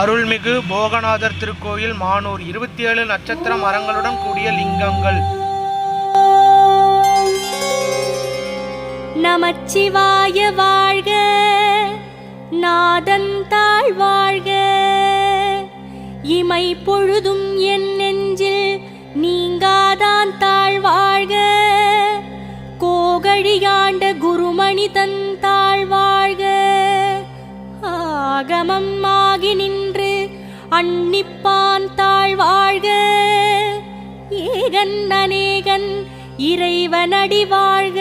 அருள்மிகு போகநாதர் திருக்கோயில் மானூர். இருபத்தி ஏழு நட்சத்திர மரங்களுடன் கூடிய லிங்கங்கள். நமச்சிவாய வாழ்க நாதன் தாழ் வாழ்க. இமை பொழுதும் என் நெஞ்சில் நீங்காதான் தாழ் வாழ்க. கோகழியாண்ட குருமணி தன் தாழ் வாழ்க. ஆகமம் ஆகி மன்னிப்பான் தாழ் ஏகன் அநேகன் இறைவனடி வாழ்க.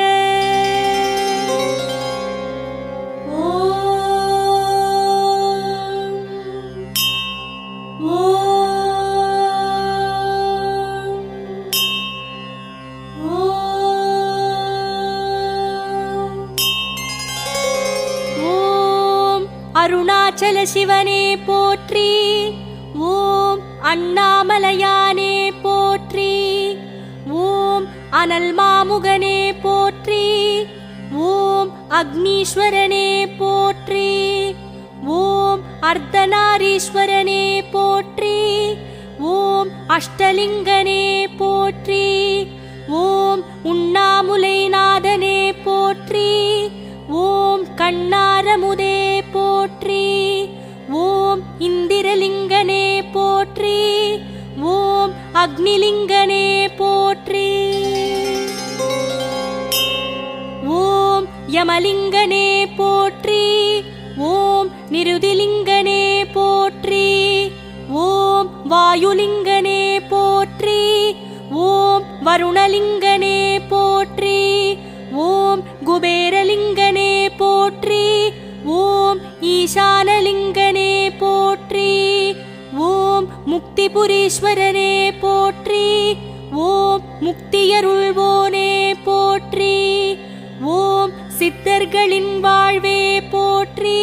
அருணாச்சல சிவனே போற்றி. ஓம் அண்ணாமலையானே போற்றி. ஓம் அனல் மாமுகனே போற்றி. ஓம் அக்னீஸ்வரனே போற்றி. ஓம் அர்த்தநாரீஸ்வரனே போற்றி. ஓம் அஷ்டலிங்கனே அக்னிலிங்கனே போற்றி. ஓம் யமலிங்கனே போற்றி. ஓம் நிருதிலிங்கனே போற்றி. ஓம் வாயுலிங்கனே போற்றி. ஓம் வருணலிங்கனே போற்றி. ஓம் குபேரலிங்கனே போற்றி. ஓம் ஈசானலிங்கனே போற்றி. முக்திபுரீஸ்வரனே போற்றி. ஓம் முக்தியருள்வோனே போற்றி. ஓம் சித்தர்களின் வாழ்வே போற்றி.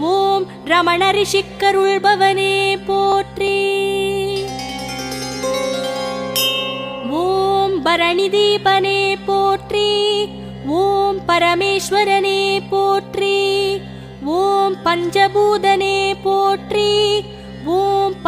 ஓம் ரமண ரிஷிக்கருள்பவனே போற்றி. ஓம் பரணி தீபனே போற்றி. ஓம் பரமேஸ்வரனே போற்றி. ஓம் பஞ்சபூதனே போற்றி.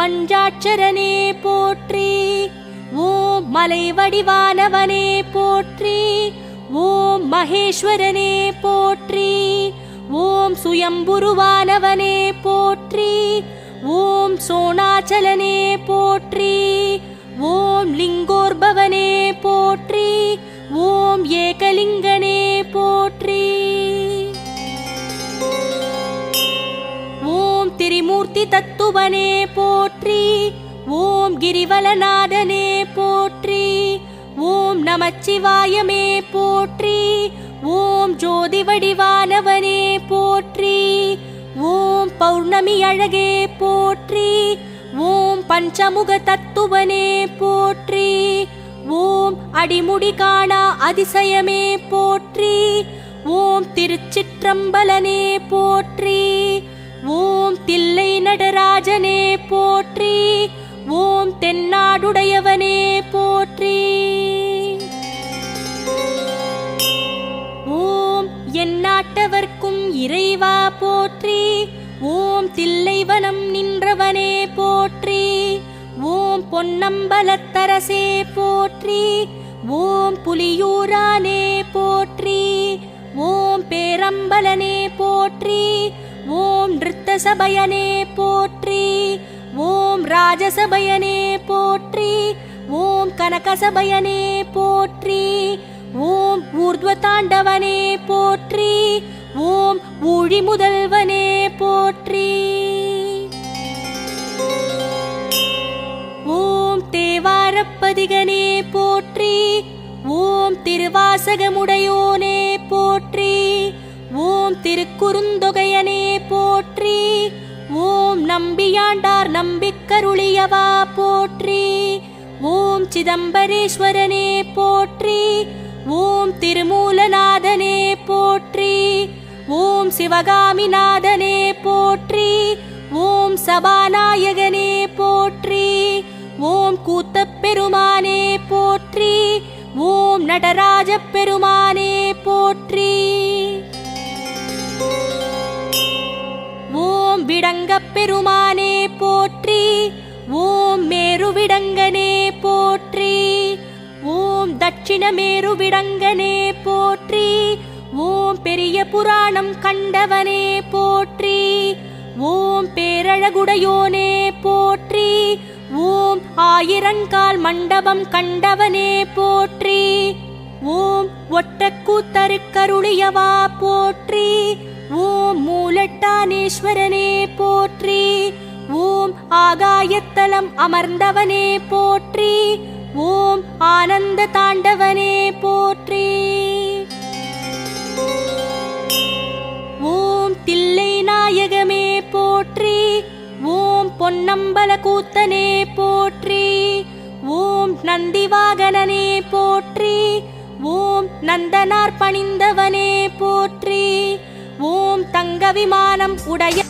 பஞ்சாட்சரனே போற்றி. ஓம் மலை வடிவானவனே போற்றி. ஓம் மகேஸ்வரனே போற்றி. ஓம் சுயம்புருவானவனே போற்றி. ஓம் சோணாச்சலனே போற்றி. ஓம் லிங்கோர்பவனே போற்றி. ஓம் ஏகலிங்கனே போற்றி. ஓம் திரிமூர்த்தி தத்துவனே போற்றி. போற்றி. ஓம் கிரிவலநாதனே போற்றி. ஓம் நமச்சிவாயமே போற்றி. ஓம் ஜோதி வடிவானவனே போற்றி. ஓம் பௌர்ணமி அழகே போற்றி. ஓம் பஞ்சமுக தத்துவனே போற்றி. ஓம் அடிமுடி காணா அதிசயமே போற்றி. ஓம் திருச்சிற்றம்பலனே போற்றி. ஓம் தில்லை நடராஜனே போற்றி. ஓம் தென்னாடுடையவனே போற்றி. ஓம் எந்நாட்டவர்க்கும் இறைவா போற்றி. ஓம் தில்லைவனம் நின்றவனே போற்றி. ஓம் பொன்னம்பலத்தரசே போற்றி. ஓம் புலியூரானே போற்றி. ஓம் பேரம்பலனே போற்றி. ஓம் நிறுத்த சபையனே போற்றி ஓம் ராஜசபையனே போற்றி ஓம் கனகசபையனே போற்றி ஓம் ஊர்த்வதாண்டவனே போற்றி ஓம் ஊழி முதல்வனே போற்றி. ஓம் தேவாரப்பதிகனே போற்றி ஓம் திருவாசகமுடையோனே போற்றி ஓம் திருக்குறுந்தொகையனே ஓம் நம்பிக்கருளியவா போற்றி. ஓம் சிதம்பரேஸ்வரனே போற்றி. ஓம் திருமூலநாதனே போற்றி. ஓம் சிவகாமிநாதனே போற்றி. ஓம் சபாநாயகனே போற்றி. ஓம் கூத்தப் பெருமானே போற்றி. ஓம் நடராஜப் பெருமானே மேருவிடங்கப் பெருமானே போற்றி. ஓம் மேருவிடங்கனே போற்றி. ஓம் தட்சிண மேருவிடங்கனே போற்றி. ஓம் பெரிய புராணம் கண்டவனே போற்றி. ஓம் பேரழகுடையோனே போற்றி. ஓம் ஆயிரங்கால் மண்டபம் கண்டவனே போற்றி. ஓம் ஒட்டக்கூத்தருக்கருளியவா போற்றி. ஓம் மூலட்டானேஸ்வரனே போற்றி. ஓம் ஆகாயத்தலம் அமர்ந்தவனே போற்றி. ஓம் ஆனந்த தாண்டவனே போற்றி. ஓம் தில்லை நாயகமே போற்றி. ஓம் பொன்னம்பல கூத்தனே போற்றி. ஓம் நந்திவாகனனே போற்றி. ஓம் நந்தனார் பணிந்தவ அபிமானம் உடைய